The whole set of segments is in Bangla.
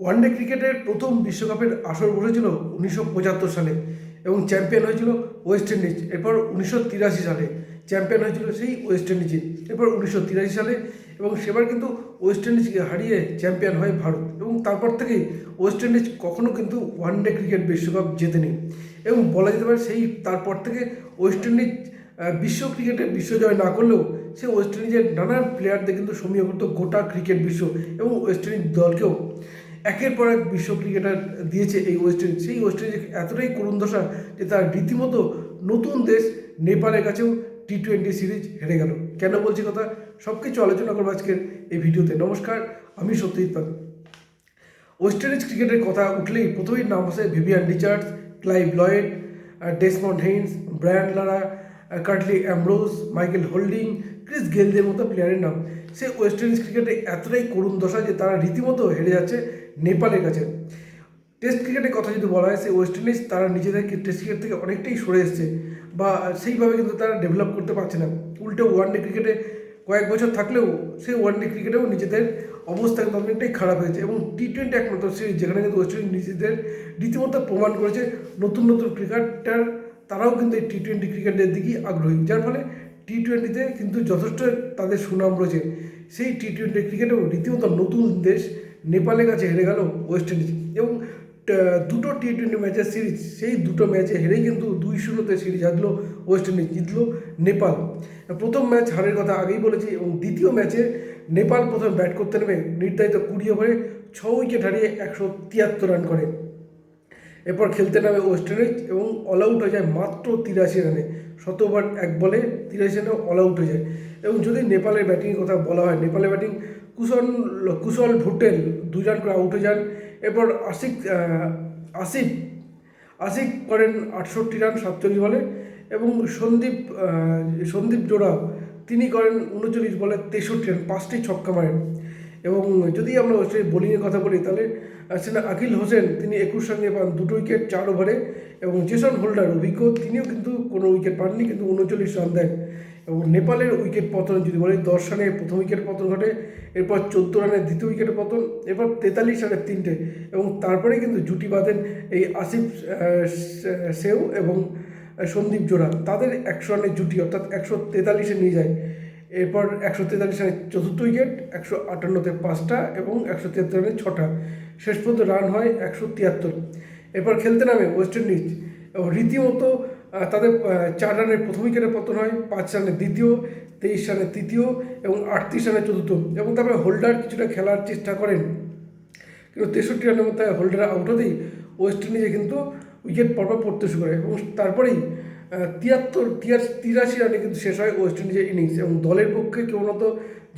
ওয়ানডে ক্রিকেটের প্রথম বিশ্বকাপের আসর বসেছিল উনিশশো পঁচাত্তর সালে এবং চ্যাম্পিয়ন হয়েছিল ওয়েস্ট ইন্ডিজ এরপর উনিশশো তিরাশি সালে চ্যাম্পিয়ন হয়েছিল সেই ওয়েস্ট ইন্ডিজে এরপর উনিশশো তিরাশি সালে এবং সেবার কিন্তু ওয়েস্ট ইন্ডিজকে হারিয়ে চ্যাম্পিয়ন হয় ভারত এবং তারপর থেকেই ওয়েস্ট ইন্ডিজ কখনও কিন্তু ওয়ানডে ক্রিকেট বিশ্বকাপ জেতেনি এবং বলা যেতে পারে সেই তারপর থেকে ওয়েস্ট ইন্ডিজ বিশ্ব ক্রিকেটে বিশ্বজয় না করলেও সে ওয়েস্ট ইন্ডিজের নানান প্লেয়ারদের কিন্তু সমীহ করতো গোটা ক্রিকেট বিশ্ব এবং ওয়েস্ট ইন্ডিজ দলকেও একের পর এক বিশ্ব ক্রিকেটার দিয়েছে এই ওয়েস্ট ইন্ডিজ সেই ওয়েস্ট ইন্ডিজ এতটাই করুণ দশা যে তার রীতিমতো নতুন দেশ নেপালের কাছেও টি টোয়েন্টি সিরিজ হেরে গেল। কেন বলছি কথা? সব কিছু আলোচনা করব আজকের এই ভিডিওতে। নমস্কার, আমি সত্যজিৎ পাল। ওয়েস্ট ইন্ডিজ ক্রিকেটের কথা উঠলেই প্রথমেই নাম আসে Vivian Richards Clive Lloyd Desmond Haynes Brian Lara Curtly Ambrose Michael Holding Chris গেলদের মতো প্লেয়ারের নাম। সে ওয়েস্ট ইন্ডিজ ক্রিকেটে এতটাই করুণ দশা যে তারা রীতিমতো হেরে যাচ্ছে নেপালের কাছে। টেস্ট ক্রিকেটের কথা যদি বলা হয় সে ওয়েস্ট ইন্ডিজ তারা নিজেদের টেস্ট ক্রিকেট থেকে অনেকটাই সরে এসছে বা সেইভাবে কিন্তু তারা ডেভেলপ করতে পারছে না। উল্টো ওয়ানডে ক্রিকেটে কয়েক বছর থাকলেও সেই ওয়ানডে ক্রিকেটেও নিজেদের অবস্থা কিন্তু অনেকটাই খারাপ হয়েছে এবং টি টোয়েন্টি একমাত্র সিরিজ যেখানে কিন্তু ওয়েস্ট ইন্ডিজ নিজেদের রীতিমতো প্রমাণ করেছে নতুন নতুন ক্রিকেটার তারাও কিন্তু এই টি টোয়েন্টি ক্রিকেটের দিকেই আগ্রহী। যার ফলে টি টোয়েন্টিতে কিন্তু যথেষ্ট তাদের সুনাম রয়েছে। সেই টি টোয়েন্টি ক্রিকেটেও রীতিমতো নতুন দেশ নেপালের কাছে হেরে গেল ওয়েস্ট ইন্ডিজ এবং দুটো টি টোয়েন্টি ম্যাচের সিরিজ, সেই দুটো ম্যাচে হেরেই কিন্তু দুই শূন্যতে সিরিজ হারলো ওয়েস্ট ইন্ডিজ জিতলো নেপাল। প্রথম ম্যাচ হারের কথা আগেই বলেছি এবং দ্বিতীয় ম্যাচে নেপাল প্রথম ব্যাট করতে নেমে নির্ধারিত কুড়ি ওভারে ছ উইকেট হারিয়ে একশো তিয়াত্তর রান করে। এরপর খেলতে নামে ওয়েস্ট ইন্ডিজ এবং অল আউট হয়ে যায় মাত্র তিরাশি রানে। শত ওভার এক বলে তিরাশি রানে অল আউট হয়ে যায়। এবং যদি নেপালের ব্যাটিংয়ের কথা বলা হয়, নেপালের ব্যাটিং কুশল কুশল ভুটেল দুই রান করে আউট হয়ে যান। এরপর আশিক আসিফ আসিফ করেন আটষট্টি রান, সাতচল্লিশ বলে। এবং সন্দীপ সন্দীপ জোড়া তিনি করেন উনচল্লিশ বলে তেষট্টি রান, পাঁচটি ছক্কা মারেন। এবং যদি আমরা ওয়েস্টের বোলিংয়ের কথা বলি, তাহলে সেটা আকিল হোসেন, তিনি একুশ রানে পান, দুটো উইকেট চার ওভারে এবং জেসন হোল্ডার, অভিজ্ঞ, তিনিও কিন্তু কোনো উইকেট পাননি, কিন্তু উনচল্লিশ রান দেন। এবং নেপালের উইকেট পতন, যদি বলি, দশ রানে প্রথম উইকেট পতন ঘটে, এরপর চোদ্দ রানে দ্বিতীয় উইকেট পতন, এরপর তেতাল্লিশ রানে তিনটে। এবং তারপরে কিন্তু জুটি বাঁধেন এই আসিফ সেও এবং সন্দীপ জোড়া। তাদের একশো রানের জুটি, অর্থাৎ একশো তেতাল্লিশে নিয়ে যায়। এরপর একশো তেতাল্লিশ রানে চতুর্থ উইকেট, একশো আটান্নতে পাঁচটা এবং একশো তিয়াত্তর রানে ছটা। শেষ পর্যন্ত রান হয় একশো তিয়াত্তর। এরপর খেলতে নামে ওয়েস্ট ইন্ডিজ। এবং রীতিমতো তাদের চার রানের প্রথম উইকেটে পতন হয়, পাঁচ রানের দ্বিতীয়, তেইশ রানের তৃতীয় এবং আটত্রিশ রানের চতুর্থ। এবং তারপরে হোল্ডার কিছুটা খেলার চেষ্টা করেন। কিন্তু তেষট্টি রানের মধ্যে হোল্ডার আউট হতেই ওয়েস্ট ইন্ডিজে কিন্তু উইকেট পরপর পড়তে শুরু করে। এবং তারপরেই তিয়াত্তর তিরাশি রানে কিন্তু শেষ হয় ওয়েস্ট ইন্ডিজের ইনিংস এবং দলের পক্ষে কেবলমাত্র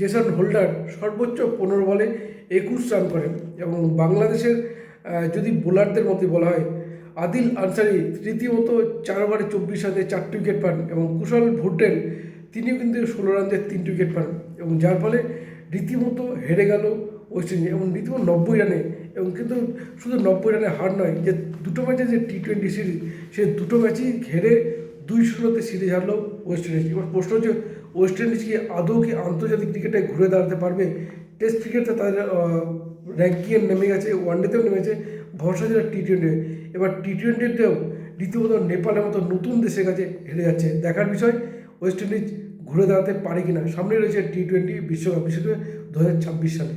জেসন হোল্ডার সর্বোচ্চ পনেরো বলে একুশ রান করেন এবং বাংলাদেশের যদি বোলারদের মধ্যে বলা হয়, আদিল আনসারি রীতিমতো চার ওভারে চব্বিশ রানে চারটি উইকেট পান এবং কুশল ভুটেল তিনিও কিন্তু ষোলো রান দিয়ে তিনটি উইকেট পান এবং যার ফলে রীতিমতো হেরে গেল ওয়েস্ট ইন্ডিজ এবং রীতিমতো নব্বই রানে এবং কিন্তু শুধু নব্বই রানে হার নয়, যে দুটো ম্যাচে যে টি টোয়েন্টি সিরিজ সে দুটো ম্যাচই ঘেরে দুই শূন্যতে সিরিজ হারলো ওয়েস্ট ইন্ডিজ এবার প্রশ্ন হচ্ছে ওয়েস্ট ইন্ডিজ কি আদৌ কি আন্তর্জাতিক ক্রিকেটে ঘুরে দাঁড়াতে পারবে? টেস্ট ক্রিকেটে তাদের র্যাঙ্কিংয়ে নেমে গেছে ওয়ান ওয়ানডেতেও নেমেছে ভরসা ছিল টি টোয়েন্টি এবার টি টোয়েন্টিতেও রীতিমতো নেপালের মতো নতুন দেশের কাছে হেরে যাচ্ছে। দেখার বিষয় ওয়েস্ট ইন্ডিজ ঘুরে দাঁড়াতে পারে কিনা? সামনে রয়েছে টি টোয়েন্টি বিশ্বকাপ, বিশেষ দু হাজার ছাব্বিশ সালে।